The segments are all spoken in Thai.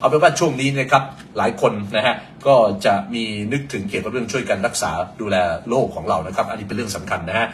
เอาเป็นว่าช่วงนี้นะครับหลายคนนะฮะก็จะมีนึกถึงเกี่ยวกับเรื่องช่วยกันรักษาดูแลโลกของเรานะครับ อันนี้เป็นเรื่องสำคัญนะฮะ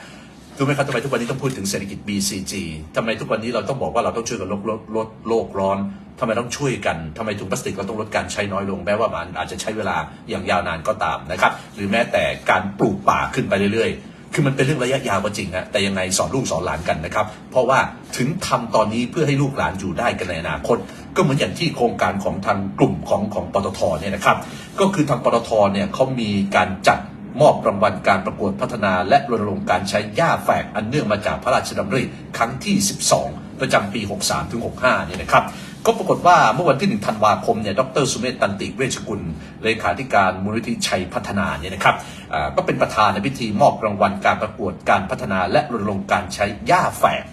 รู้ไหมครับทำไมทุกวันนี้ต้องพูดถึงเศรษฐกิจ BCG ทำไมทุกวันนี้เราต้องบอกว่าเราต้องช่วยกันลดลดลดโลกร้อนทำไมต้องช่วยกันทำไมถุงพลาสติกเราต้องลดการใช้น้อยลงแม้ว่ามันอาจจะใช้เวลาอย่างยาวนานก็ตามนะครับหรือแม้แต่การปลูกป่าขึ้นไปเรื่อยๆ คือมันเป็นเรื่องระยะยาวก็จริงนะแต่ยังไงสอนลูกสอนหลานกันนะครับเพราะว่าถึงทำตอนนี้เพื่อให้ลูกหลานอยู่ได้กันในอนาคต ก็เหมือนอย่างที่โครงการของทางกลุ่มของของปตทเนี่ยนะครับ ก็คือทางปตทเนี่ยเขามีการจัดมอบรางวัลการประกวดพัฒนา และรณรงค์การใช้หญ้าแฝกอันเนื่องมาจากพระราชดำริครั้งที่ 12 ประจำปี 63ถึง65เนี่ยนะครับก็ปรากฏว่าเมื่อวันที่ 1 ธันวาคมเนี่ยดรสุเมธตันติเวชกุล เลขาธิการมูลนิธิชัยพัฒนาเนี่ยนะครับก็เป็นประธานในพิธีมอบรางวัลการประกวดการพัฒนา และรณรงค์การใช้หญ้าแฝก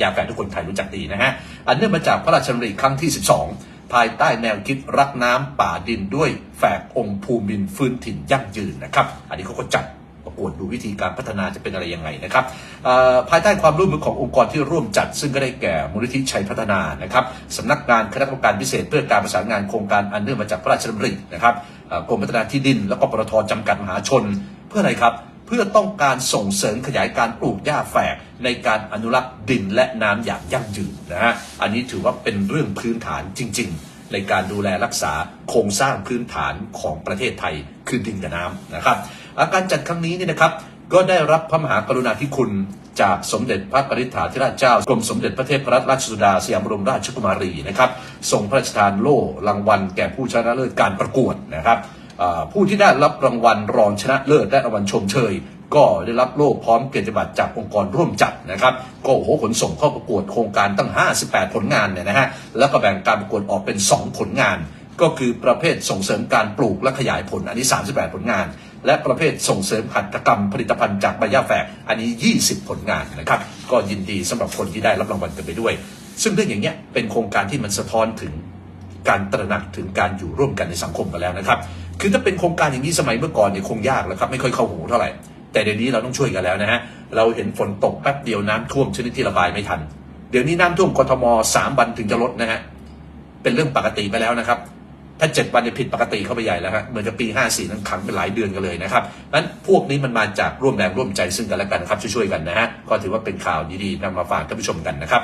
ยาแฝดทุกคนไทยรู้จักดีนะฮะ อันเนื่องมาจากพระราชดำริครั้งที่ 12 ภายใต้แนวคิดรักน้ำป่าดินด้วยแฝกองค์ภูมินฟื้นถิ่นยั่งยืนนะครับ อันนี้เขาก็จัดประกวดดูวิธีการพัฒนาจะเป็นอะไรยังไงนะครับภายใต้ความร่วมมือขององค์กรที่ร่วมจัด ซึ่งก็ได้แก่มูลนิธิชัยพัฒนานะครับสำนักงานคณะกรรมการพิเศษเพื่อการประสานงานโครงการอันเนื่องมาจากพระราชดำรินะครับกรมพัฒนาที่ดิน แล้วก็ปตทจำกัดมหาชน เพื่ออะไรครับ พื่อต้องการส่งเสริมขยายการปลูกหญ้าแฝกในการอนุรักษ์ดินและน้ำอย่างยั่งยืนนะฮะอันนี้ถือว่าเป็นเรื่องพื้นฐานจริง ๆ ในการดูแลรักษาโครงสร้างพื้นฐานของประเทศไทยคือดินกับน้ำนะครับอาการจัดครั้งนี้เนี่ยนะครับก็ได้รับพระมหากรุณาธิคุณจากสมเด็จพระกนิษฐาธิราชเจ้ากรมสมเด็จพระเทพรัตนราชสุดาสยามบรมราชกุมารีนะครับทรงพระราชทานโล่รางวัลแก่ผู้ชนะเลิศการประกวดนะครับ ผู้ที่ได้รับรางวัลรองชนะเลิศและรางวัลชมเชย ก็ได้รับโล่พร้อมเกียรติบัตรจากองค์กรร่วมจัดนะครับก็โอ้โหขนส่งเข้าประกวดโครงการตั้ง 58 ผลงานเนี่ยนะฮะแล้วก็แบ่งการประกวดออกเป็น 2 ผลงาน ก็คือประเภทส่งเสริมการปลูกและขยายผลอันนี้ 38 ผลงาน และประเภทส่งเสริมหัตถกรรมผลิตภัณฑ์จากใบหญ้าแฝกอันนี้ 20 ผลงานนะครับก็ยินดีสำหรับคนที่ได้รับรางวัลกันไปด้วย ซึ่งเรื่องอย่างเงี้ยเป็นโครงการที่มันสะท้อนถึงการตระหนักถึงการอยู่ร่วมกันในสังคมกันแล้วนะครับ คือถ้าเป็นโครงการอย่างนี้สมัยเมื่อก่อนเนี่ยคงยากแล้วครับไม่ค่อยเข้าหูเท่าไหร่ แต่เดี๋ยวนี้เราต้องช่วยกันแล้วนะฮะเราเห็นฝนตกแป๊บเดียวน้ำท่วมชนิดที่ระบายไม่ทัน เดี๋ยวนี้น้ำท่วมกทมสามวันถึงจะลดนะฮะเป็นเรื่องปกติไปแล้วนะครับ ถ้าเจ็ดวันเนี่ยผิดปกติเข้าไปใหญ่แล้วฮะเหมือนกับปี54นั้นขังเป็นหลายเดือนกันเลยนะครับนั้นพวกนี้มันมาจากร่วมแรงร่วมใจซึ่งกันและกันครับช่วยๆกันนะฮะก็ถือว่าเป็นข่าวดีๆนำมาฝากท่านผู้ชมกันนะครับ